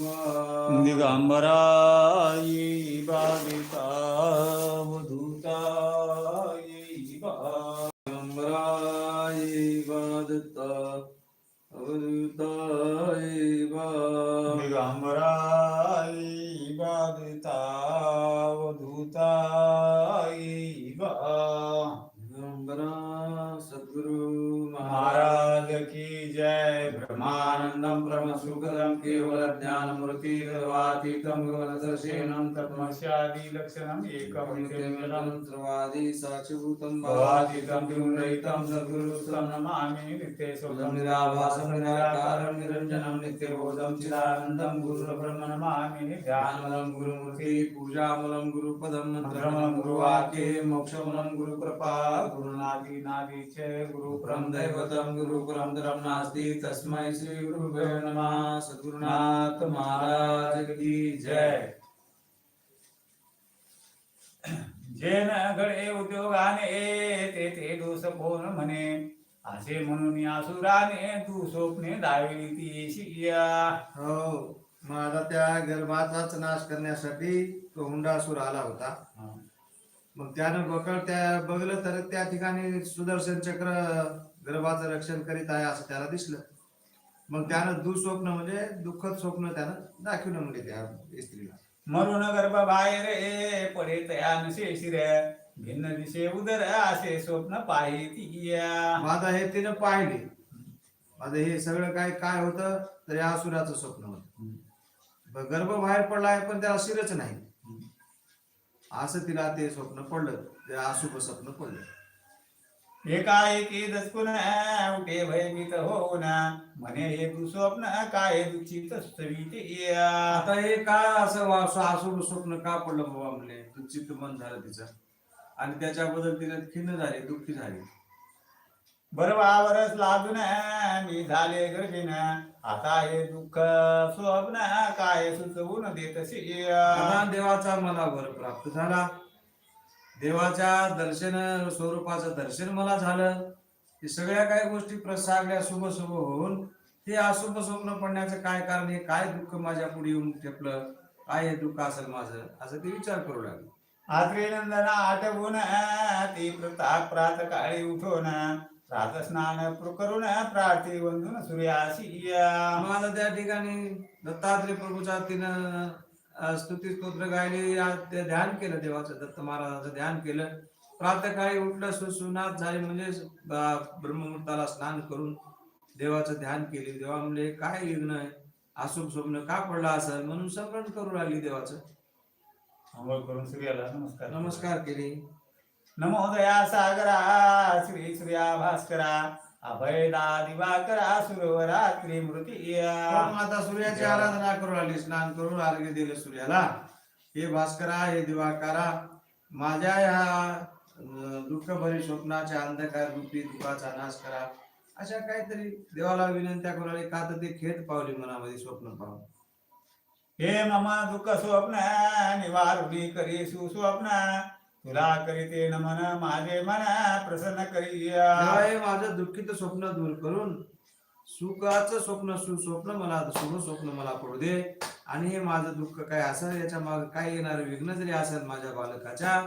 बा। दिगंबराई वादत्ता अवधूताई बा। दिगंबराई बालिका वधूताई बा। दिगंबरा सद्गुरु महाराज की जय। ब्रह्मानंदम ब्रह्म सुखदम केवल ज्ञान मूर्ति निर्वातीतम गगनदर्शेनं तत्मस्यादि लक्षणम् एकं नमामि नित्यशोधं निराभासं निराकारं निरञ्जनं नित्यबोधं चिदानन्दं गुरुर्ब्रह्म नमामि ध्यानमलं गुरुमूर्ति पूजामलं गुरुपदं भ्रमं गुरुवाक्ये मोक्षमलं गुरुकृपा गुरुनादिनादि च गुरुपुरं दैवतं दैवतं गुरुपुरं धरं नास्ति तस्मै श्री गुरुभ्यो नमः. सद्गुरुनाथ महाराज की जय। जेन घडे उद्योगाने ते ते दोष कोण म्हणे? असे म्हणून आसुराने तू स्वप्ने दाविली ती शिया. हो आता त्या गर्भाचाच नाश करण्यासाठी तो हुंडासूर आला होता. मग त्यानं बकळ त्या बघलं तर त्या ठिकाणी सुदर्शन चक्र गर्भाचं रक्षण करीत आहे असं त्याला दिसलं. मग त्यानं दुःस्वप्न म्हणजे दुःखद स्वप्न त्यानं दाखवलं म्हणजे त्या स्त्रीला. मरुण गर्भ बाहेर ए पडे तया नसे शिर. भिन्न दिशे उदर असे स्वप्न पाहि ती मग आता हे तिनं पाहिले. आता हे सगळं काय काय होतं तर या असुराचं स्वप्न होतं. गर्भ बाहेर पडला आहे पण त्याला शिरच नाही. असं तिला ते स्वप्न पडलं ते अशुभ स्वप्न पडलं. एकाएकी दचकून उठे भयभीत होऊन. म्हणे हे तू स्वप्न काय? दुचित स्तवित आता हे काय असं वा- अशुभ स्वप्न का पडलं बाबा म्हणले? तू चित्त मन झालं तिचं. आणि त्याच्याबद्दल तिने खिन्न झाली दुःखी झाली. बरोबरच लागून मी झाले गर्भीन आता हे दुःख स्वप्न काय सुचवून देतशी आता देवाचा मला वर प्राप्त झाला. देवाच्या दर्शन स्वरूपाचं दर्शन मला झालं. हे सगळ्या काही गोष्टी प्रसागल्या शुभ शुभ होऊन हे अशुभ स्वप्न पडण्याचं काय कारण आहे? काय दुःख माझ्या पुढे येऊन ठेपलं? काय हे दुःख असेल माझं? असं ते विचार करू लागले. आत्रे नंदन आठवून ती प्रताप प्रात काळी उठून प्रात स्नान करून प्रार्थी वंदून सूर्याशी आता त्या ठिकाणी दत्तात्रय प्रभूचा तिनं स्तुती स्तोत्र गायले ध्यान केलं देवाचं दत्त महाराजाचं ध्यान केलं. प्रातःकाळी उठलं सुसुनात झाले म्हणजे ब्रह्ममुहूर्ताला स्नान करून देवाचं ध्यान केले. देवा म्हणले काय विघ्न आहे? अशुभ स्वप्न का पडला असं? म्हणून स्मरण करू लागली देवाचं. आंघोळ करून सूर्याला नमस्कार नमस्कार केले. नमोदया सागरा श्री सूर्या भास्करा अभयदा दिवाकरा सुरवरा त्रिमूर्ती मग आता सूर्याची आराधना करू लागली स्नान करून आरोग्य दिलं सूर्याला. हे भास्करा हे दिवाकारा माझ्या ह्या अं, दुःखभरी स्वप्नाच्या अंधकार रूपी दुःखाचा नाश करा. अशा काहीतरी देवाला विनंत्या करू लागली का तर ते खेत पावली मनामध्ये स्वप्न पाहून हे मम दुःख स्वप्न निवारुणी करी सुस्वप्न तुला करीते नमन माझे मन प्रसन्न करी माझं दुःखित स्वप्न दूर करून. सुखाचं स्वप्न सुस्वप्न मला शुभ स्वप्न मला पडू दे. आणि हे माझं दुःख काय असेल याच्या मागे काय येणार विघ्न जरी असेल माझ्या बालकाच्या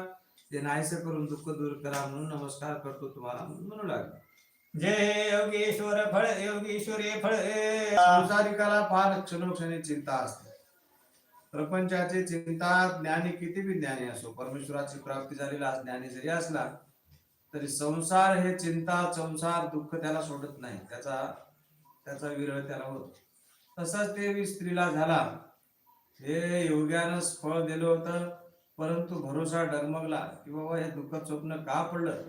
ते नाहीसं करून दुःख दूर करा म्हणून नमस्कार करतो तुम्हाला म्हणून म्हणू लागले. जय योगेश्वर फळ योगेश्वरे फळ. संसारिकाला फार क्षणोक्षणी चिंता असते. प्रपंचाची चिंता ज्ञानी किती बी ज्ञानी असो परमेश्वराची प्राप्ती झालेला ज्ञानी जरी असला तरी संसार हे चिंता संसार दुःख त्याला सोडत नाही. त्याचा त्याचा विरळ त्याला होतो. तसाच ते स्त्रीला झाला. हे योग्यानं फळ दिलं होतं परंतु भरोसा डगमगला की बाबा हे दुःख स्वप्न का पडलं?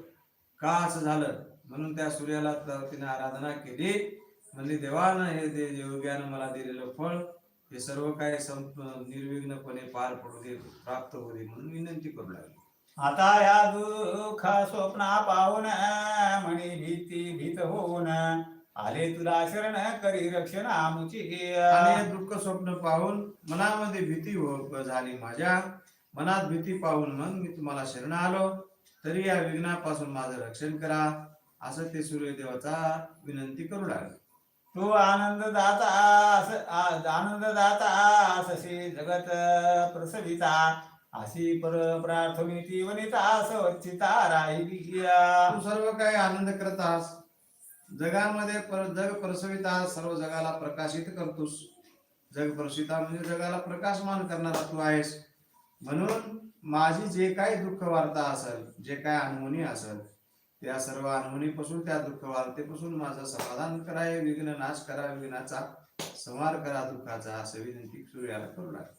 का असं झालं? म्हणून त्या सूर्याला तिने आराधना केली. म्हणजे देवानं हे दे योग्यानं मला दिलेलं फळ हे सर्व काही संप निर्विघ्नपणे पार पडू दे प्राप्त होऊ दे म्हणून विनंती करू लागली. आता या दुःख स्वप्ना पाहून म्हणे भीती भीत होऊन आले तुला शरण करी रक्षण आमुची आणि दुःख स्वप्न पाहून मनामध्ये भीती हो- झाली माझ्या. मनात भीती पाहून मग मी तुम्हाला शरण आलो. तरी या विघ्नापासून माझं रक्षण करा. असं ते सूर्यदेवाचा विनंती करू लागले. तू आनंद दाता अस- आ- आनंद जगत प्रसविता अशी पर प्रार्थनी वनिता सवच्चिता राहिली तू सर्व काही आनंद करत आहास. जगामध्ये पर जग प्रसविता सर्व जगाला प्रकाशित करतोस. जग प्रसिता म्हणजे जगाला प्रकाशमान करणारा तू आहेस. म्हणून माझी जे काही दुःख वार्ता असेल जे काय अनहोनी असेल त्या सर्व अनहोनीपासून त्या दुःख वार्तेपासून माझं समाधान कराय विघ्न नाश करा विघ्नाचा संहार करा दुःखाचा असं विनंती सूर्याला करू लागला.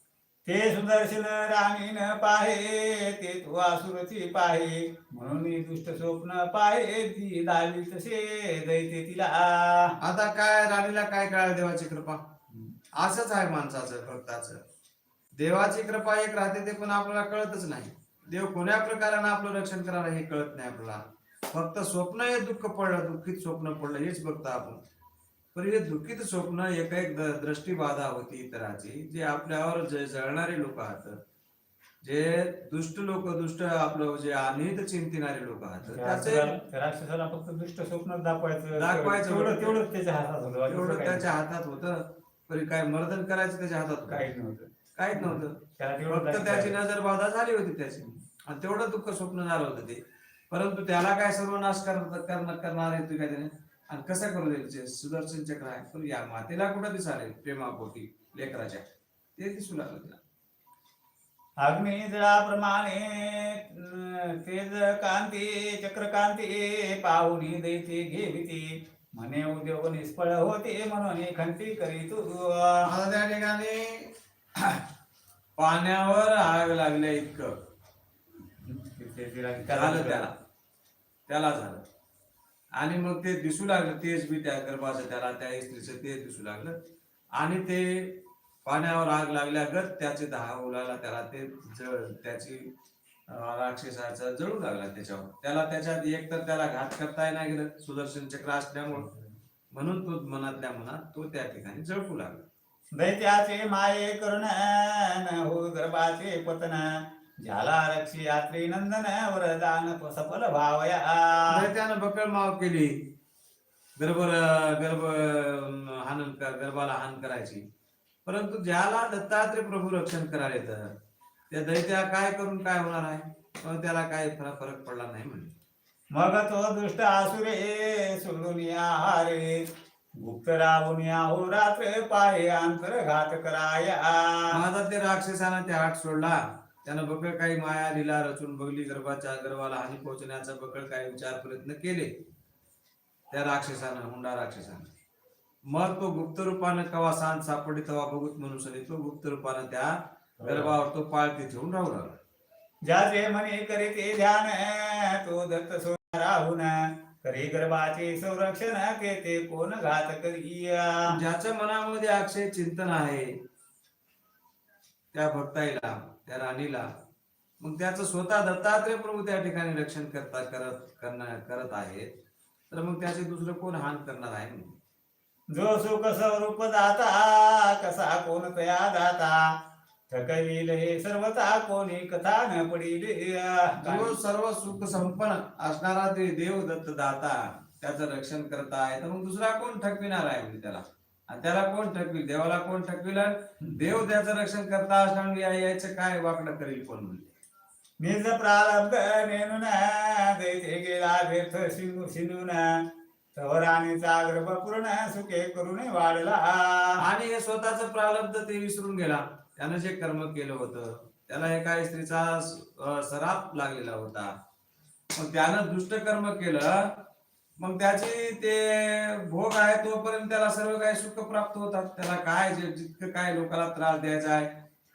ते सुदर्शन राणी न पाहे ते तू असुरची पाहे म्हणून मी दुष्ट स्वप्न पाहे ती दावी तसे दैते तिला. आता काय राणीला काय कळालं देवाची कृपा? असंच आहे माणसाचं भक्ताचं. देवाची कृपा एक राहते ते पण आपल्याला कळतच नाही. देव कोण्या प्रकारानं आपलं रक्षण करणार हे कळत नाही आपल्याला. फक्त स्वप्न हे दुःख पडलं दुःखित स्वप्न पडलं हेच बघतो आपण. पण हे दुःखित स्वप्न एक एक दृष्टीबाधा होती इतराची जे आपल्यावर जे जळणारे लोक आहात. जे दुष्ट लोक दुष्ट आपलं जे अनिहित चिंतिणारे लोक आहात. त्याचे त्या राक्षसाला फक्त दुष्ट स्वप्न दाखवायचं दाखवायचं. तेवढं तेवढंच त्याच्या हातात होतं. एवढं त्याच्या हातात होतं. पण काय मर्दन करायचं त्याच्या हातात होतं. काहीच नव्हतं. काहीच नव्हतं. तेवढं फक्त. त्याची नजर बाधा झाली होती त्याची. आणि तेवढं दुःख स्वप्न झालं होतं ते. परंतु त्याला काय सर्वनाश कर- करणं- करणार आहे तू काय त्याने? आणि कसं करू द्यायचे सुदर्शन चक्र आहे. पण या मातेला कुठं दिसाले? प्रेमापोटी लेकराच्या. ते दिसू लागलं तिला. अग्नी जळाप्रमाणे अं, तेज कांती चक्रकांती पाहुणी दैते घेविती. म्हणे उद्योग निष्फळ होते म्हणून खंती करी तू. आता त्या ठिकाणी पाण्यावर आग लागल्या इतकं. झालं त्याला. त्याला झालं. आणि मग ते दिसू लागलं तेच बी त्या गर्भाचं त्याला त्या स्त्रीचं ते दिसू लागलं. आणि ते पाण्यावर आग लागल्यागत त्याचे दहा उलाला त्याला ते जळ त्याची राक्षसाचा जळू लागला त्याच्यावर. त्याला त्याच्यात एक तर त्याला घात करता नाही गेलं सुदर्शन चक्र असल्यामुळं. म्हणून तो मनातल्या मनात तो त्या ठिकाणी जळकू लागला. दैत्याचे माये करुण न हो गर्भाचे पतन. झाला रक्षी यात्री नंदन वरदान सफल भावया. तर त्यानं बकळ माव केली. गर्भ गर्भ हानन कर- गर्भाला हान करायची. परंतु ज्याला दत्तात्रय प्रभू रक्षण करायला येतं त्या दैत्या काय करून काय होणार आहे? पण त्याला काय फरक फरक पडला नाही म्हणजे मग तो दुष्ट आसुरे सोडून हारे गुप्त राहून याहो रात्र पाहे अंतरघात कराया. माझा ते राक्षसानं ते हात सोडला. त्यानं बकळ काही माया लिला रचून बगली गर्भाच्या गर्भाला हानी पोहोचण्याचा बकळ काही विचार प्रयत्न केले. त्या राक्षसानं हुंडा राक्षसानं. मग तो गुप्त रूपानं कवा सांज सापडली तेव्हा बघूत म्हणून तो गुप्त रूपानं त्या गर्भावर तो पाळती ठेवून राहू लागला. ज्याचे मने करे ते ध्यान तो दत्त राहून. करी गर्भाचे संरक्षण ते कोण घात करिया ज्याच्या मनामध्ये अक्षय चिंतन आहे त्या भक्ताईला त्या राणीला. मग त्याचं स्वतः दत्तात्रय प्रभू त्या ठिकाणी रक्षण करता करत करणार करत आहेत. तर मग त्याचे दुसरं कोण हान करणार आहे? जो सुख स्वरूप दाता कसा कोण तया दाता? थकविल हे सर्वता कोणी कथा न पडील. जो सर्व सुख संपन्न असणारा ते देव दत्त दाता त्याचं रक्षण करत आहे तर मग दुसरा कोण ठकविणार आहे? म्हणजे त्याला आणि त्याला कोण ठकविल? देवाला कोण ठकविल? देव त्याचं रक्षण करता असणार या- याचं काय वाकडं करील कोण म्हणजे निज प्रारब्ध नेनुन दैते गेला व्यर्थ शिनू शिनून तवराणीचा गर्भ पूर्ण सुखे करून वाढला. आणि हे स्वतःच प्रारब्ध ते विसरून गेला. त्यानं जे कर्म केलं होतं त्याला एका स्त्रीचा सराप लागलेला होता. मग त्यानं दुष्ट कर्म केलं मग त्याची ते भोग आहे तोपर्यंत त्याला सर्व काही सुख प्राप्त होतात. त्याला काय जितकं काय लोकांना त्रास द्यायचा आहे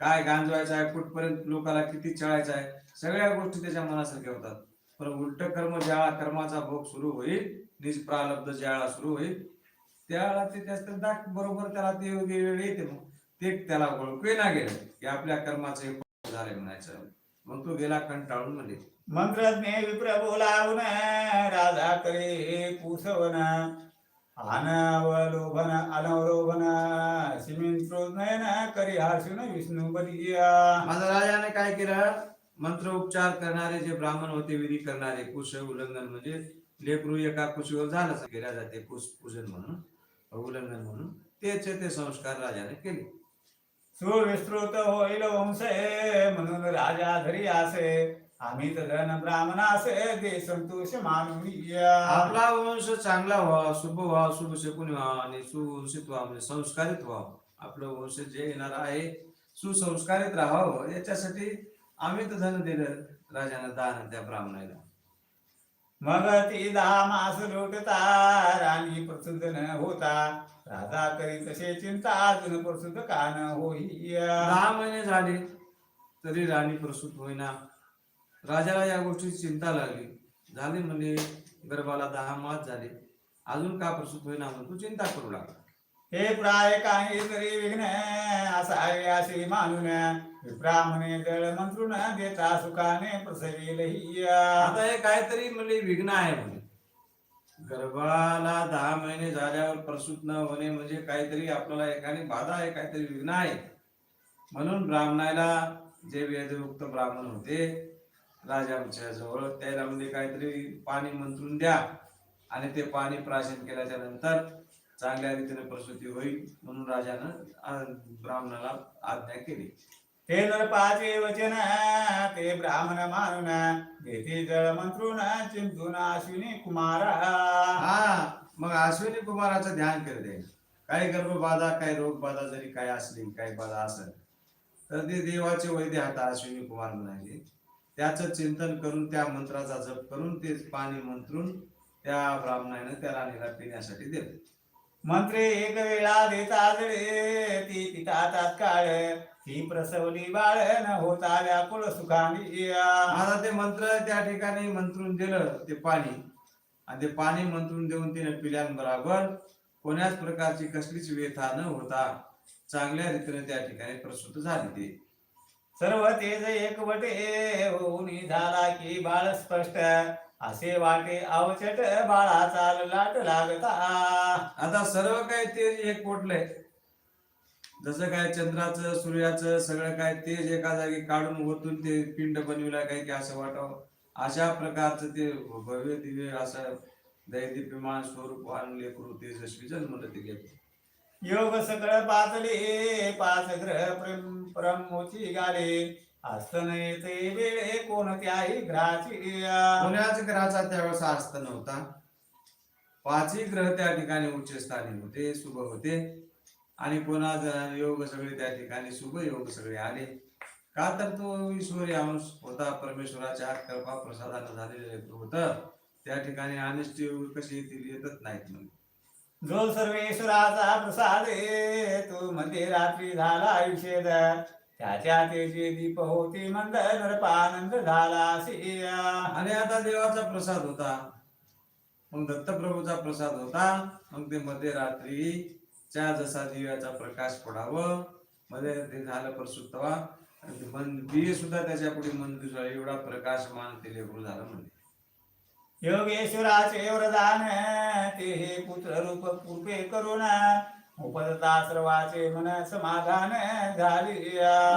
काय गांजवायचं आहे कुठपर्यंत लोकांना किती चळायचं आहे सगळ्या गोष्टी त्याच्या मनासारख्या होतात. पण उलट कर्म ज्या कर्माचा भोग सुरू होईल निज प्रालब्ध ज्याळा सुरू होईल त्याला ते त्याचं दाख बरोबर त्याला ते योग्य वेळ येते मग. ते त्याला ओळखू ना गेलं की आपल्या कर्माचे फळ झाले म्हणायचं. मग तो गेला कंटाळून म्हणजे मंत्रज्ञ विप्र बोलावून राजा करे पुसवन अनवलोभन अनवलोभन सिमिंत्रोनयन करी हर्षुन विष्णू बलिया. माझा राजाने काय केलं? मंत्र उपचार करणारे जे ब्राह्मण होते विधी करणारे कुश उल्लंघन म्हणजे लेकरू एका कुशीवर झालं केल्या जाते कुश पूजन म्हणून उल्लंघन म्हणून त्याचे ते संस्कार राजाने केले. सुविस्तृत होईल वंश म्हणून राजा धरी असे आम्ही धन ब्राह्मणास दे संतोष मानून आपला वंश चांगला व्हावा शुभ व्हावा शुभ शकुनी व्हावा आणि सुवंशित व्हावा म्हणजे संस्कारित व्हावं. आपलं वंश जे येणार आहे सुसंस्कारित राहावं याच्यासाठी आम्ही तर धन दिलं राजानं दान त्या ब्राह्मणाला. मग ती दहा मास लोटता राणी प्रसुद्ध न होता. राजा करी तसे चिंता अजून प्रसुद्ध का न होई दहा महिने झाले तरी राणी प्रसूत होईना. राजाला या गोष्टीची चिंता लागली. झाली म्हणजे गर्भाला दहा मास झाले. अजून का प्रसूत होईना म्हणून तू चिंता करू लागला. हे प्राय काही तरी विघ्न असावे असे मानून. विप्रामणे जळ मंत्रुन देता सुखाने प्रसविल आता हे काहीतरी म्हणजे विघ्न आहे म्हणे. गर्भाला दहा महिने झाल्यावर प्रसूत न होणे म्हणजे काहीतरी आपल्याला एखादी बाधा आहे काहीतरी विघ्न आहे. म्हणून ब्राह्मणाला जे वेदयुक्त ब्राह्मण होते राजाच्या जवळ त्याला म्हणजे काहीतरी पाणी मंत्रून द्या आणि ते पाणी प्राशन केल्याच्यानंतर चांगल्या रीतीने प्रसूती होईल म्हणून राजानं ब्राह्मणाला आज्ञा केली. ते नरपाचे वचन ते ब्राह्मण मानून देते जळ मंत्रून चिंतून अश्विनी कुमार. हा मग अश्विनी कुमाराचं ध्यान करते काही गर्भबाधा काही रोगबाधा जरी काय असली काही बाधा असेल तर ते देवाचे वैद्य हाता अश्विनी कुमार म्हणाले. त्याचं चिंतन करून त्या मंत्राचा जप करून ते पाणी मंत्रून त्या ब्राह्मणाने त्या राणीला पिण्यासाठी दिले. मंत्रे एक वेळा देता जळे ती पिता तात्काळ ती प्रसवली बाळ न होता व्याकुळ सुखानी आता ते मंत्र त्या ठिकाणी मंत्रून दिलं ते पाणी. आणि ते पाणी मंत्रून देऊन तिने पिल्याबरोबर कोण्याच प्रकारची कसलीच व्यथा न होता चांगल्या रीतीने त्या ठिकाणी प्रसूत झाली ते. सर्व तेज एकवटे होऊन झाला की बाळ स्पष्ट. असे वाटे अवचट बाळाचा लाट लागता. आता सर्व काय तेज एक पोटलंय. जसं काय चंद्राचं सूर्याचं सगळं काय तेज एका जागी काढून ओतून ते पिंड बनविला काय की असं वाटावं. अशा प्रकारचं ते भव्य दिव्य असं दैदिप्यमान स्वरूप लेकरू तेजस्वी जन्मलं ते लेकरू. योग सकळ पाचले पाच ग्रह प्रम- प्रमोची गाले. असत येते वेळे कोणत्याही ग्रहाची कोण्याच ग्रहाचा त्यावेळेस आस्त नव्हता. पाचही ग्रह त्या ठिकाणी उच्च स्थानी होते शुभ होते. आणि कोणाचा योग सगळे त्या ठिकाणी शुभ योग सगळे आले. का तर तो ईश्वरी अंश होता परमेश्वराच्या कृपा प्रसादानं झालेले होतं. त्या ठिकाणी अनिष्ट योग कशी येतील येतच नाहीत म्हणजे जो सर्वेश्वराचा प्रसाद तो मध्ये रात्री झाला आयुष्यद त्याच्या तेजे दीप होती मंद नरपानंद झाला आणि आता देवाचा प्रसाद होता. मग दत्तप्रभूचा प्रसाद होता. मग ते मध्यरात्री च्या जसा दिव्याचा प्रकाश पडावं मध्ये ते झालं प्रसुत्तवा. दिवे सुद्धा त्याच्या पुढे मन दिसला एवढा प्रकाशमान ते लेकरू झालं म्हणजे योगेश्वराचे वरदान ते हे पुत्र रूप कृपे करून उपदता सर्वाचे मन समाधान झाले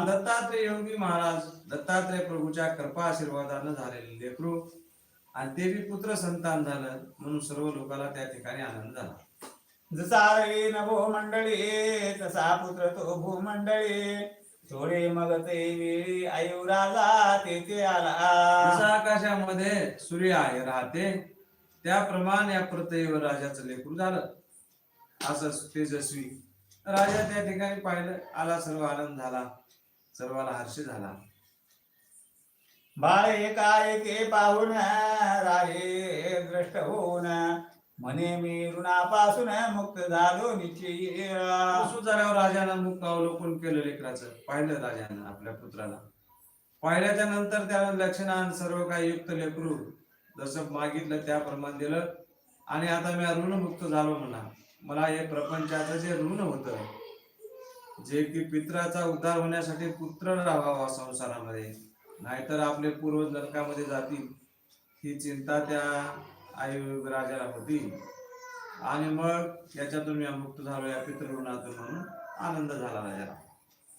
दत्तात्रय योगी महाराज दत्तात्रय प्रभूच्या कृपा आशीर्वादानं झालेले लेकरू आणि ते बी पुत्र संतान झालं म्हणून सर्व लोकांना त्या ठिकाणी आनंद झाला. जसा रवी नभो मंडळी तसा पुत्र तो भूमंडळी. थोडे मग ते वेळी आयु राजा तेथे आला. जसं आकाशामध्ये सूर्य आहे राहते त्याप्रमाणे या प्रत्येक राजाचं लेकरू झालं. असं तेजस्वी. राजा त्या ठिकाणी पाहिलं आला सर्व आनंद झाला. सर्वाला हर्ष झाला. बाळ एकाएके पाहून राहे द्रष्ट होऊन म्हणे मी ऋणापासून मुक्त झालो निश्चय. झाल्यावर राजानं मुख अवलोकन केलं लेकराचं. पाहिलं राजानं आपल्या पुत्राला. पाहिल्याच्या नंतर त्याला लक्षणान सर्व काही युक्त लेकरू जसं मागितलं त्याप्रमाणे दिलं. आणि आता मी ऋणमुक्त झालो म्हणा. मला हे प्रपंचाचं जे ऋण होतं जे की पित्राचा उद्धार होण्यासाठी पुत्र राहावा संसारामध्ये नाहीतर आपले पूर्वज नरकामध्ये जातील ही चिंता त्या आई राजाला होती. आणि मग याच्यातून मी मुक्त झालो या पितृऋणातून म्हणून आनंद झाला राजाला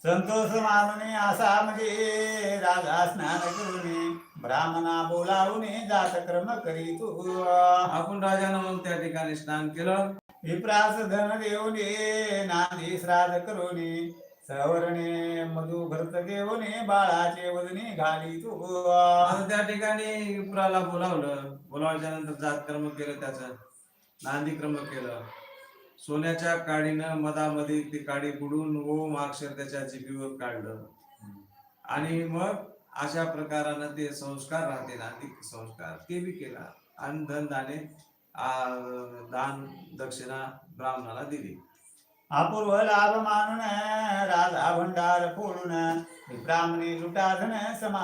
संतोष मानणे असा म्हणजे राजा स्नान करून ब्राह्मणा बोलावून जात क्रम करीतो आपण राजानं मग त्या ठिकाणी स्नान केलं. विप्रास धन देऊने नादी श्राद्ध करुणे सवर्णे मधु भरत देऊने बाळाचे वजने घाली तू. आता त्या ठिकाणी विप्राला बोलावलं. बोलावल्याच्या नंतर जात कर्म केलं त्याचं. नांदीक्रम केलं. सोन्याच्या काडीनं मधामध्ये ती काडी बुडून ओम अक्षर त्याच्या जिभीवर काढलं. आणि मग अशा प्रकारानं ते संस्कार राहते नांदी संस्कार. ते बी केला. आणि धन दान दक्षिणा ब्राह्मणाला दिली. अपूर्व लाभ मानून राधा भंडार फोडून ब्राह्मणी लुटाधन समा